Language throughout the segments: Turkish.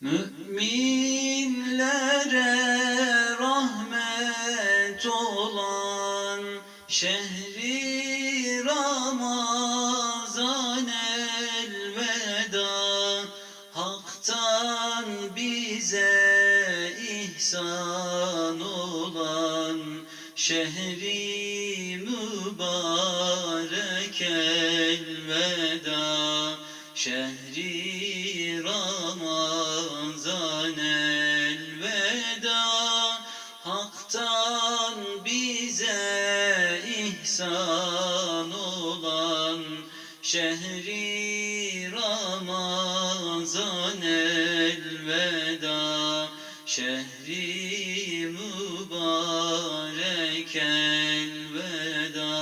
Müminlere rahmet olan şehri Ramazan elveda Hak'tan bize ihsan olan şehri mübarek elveda. Şehri ihsan olan Şehri Ramazan elveda. Şehri mübarek elveda.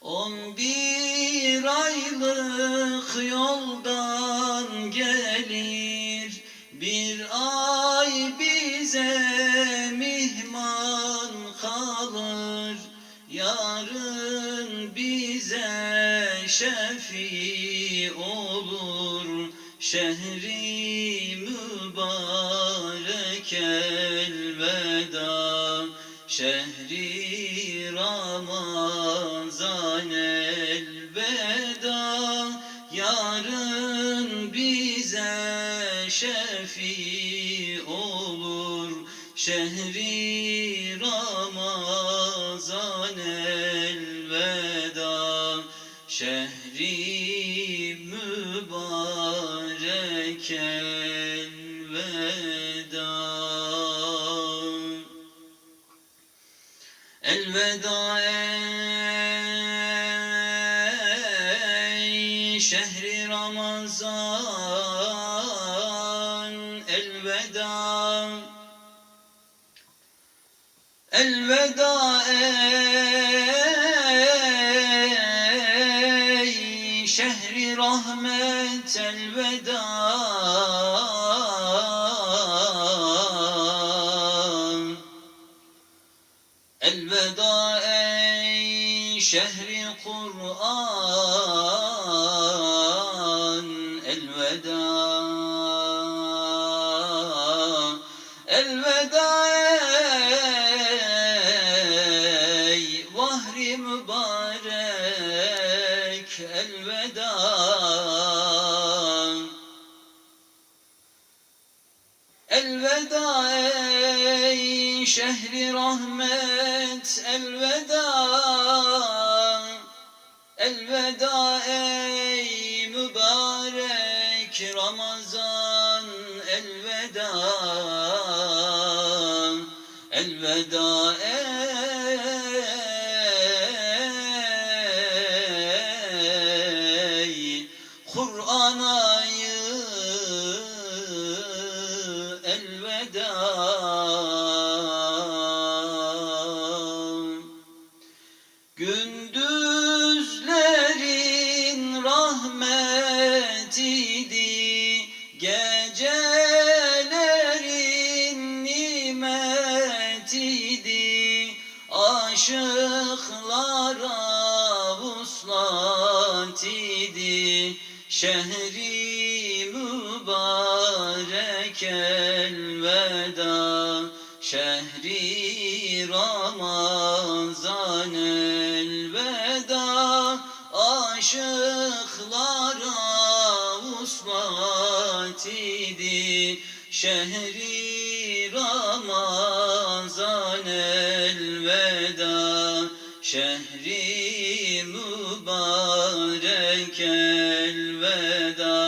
On bir aylık yoldan Yarın bize şefi olur. Şehri mübarek elveda. Şehri Ramazan elveda. Yarın bize şefi olur. Şehri Şehri mübarek elveda Elveda şehri Ramazan Elveda. Elveda şehri rahmet elveda Elveda ey şehri Elveda ey şehri rahmet elveda. Elveda ey mübarek Ramazan elveda. Elveda ey Gündüzlerin rahmetiydi Gecelerin nimetiydi. Aşıklara vuslat idi Şehri mübarek elveda Şehri Ramazan Aşıklara vuslat idi. Şehri Ramazan elveda Şehri mübarek elveda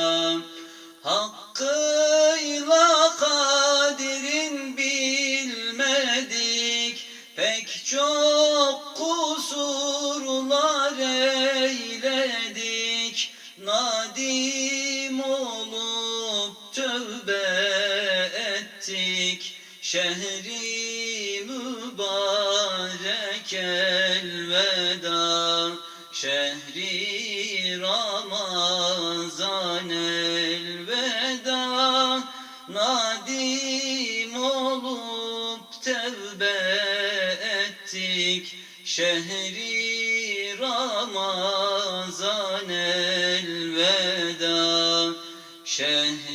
Şehri mübarek elveda Şehri Ramazan elveda. Nadim olup tevbe ettik Şehri Ramazan elveda. Şehri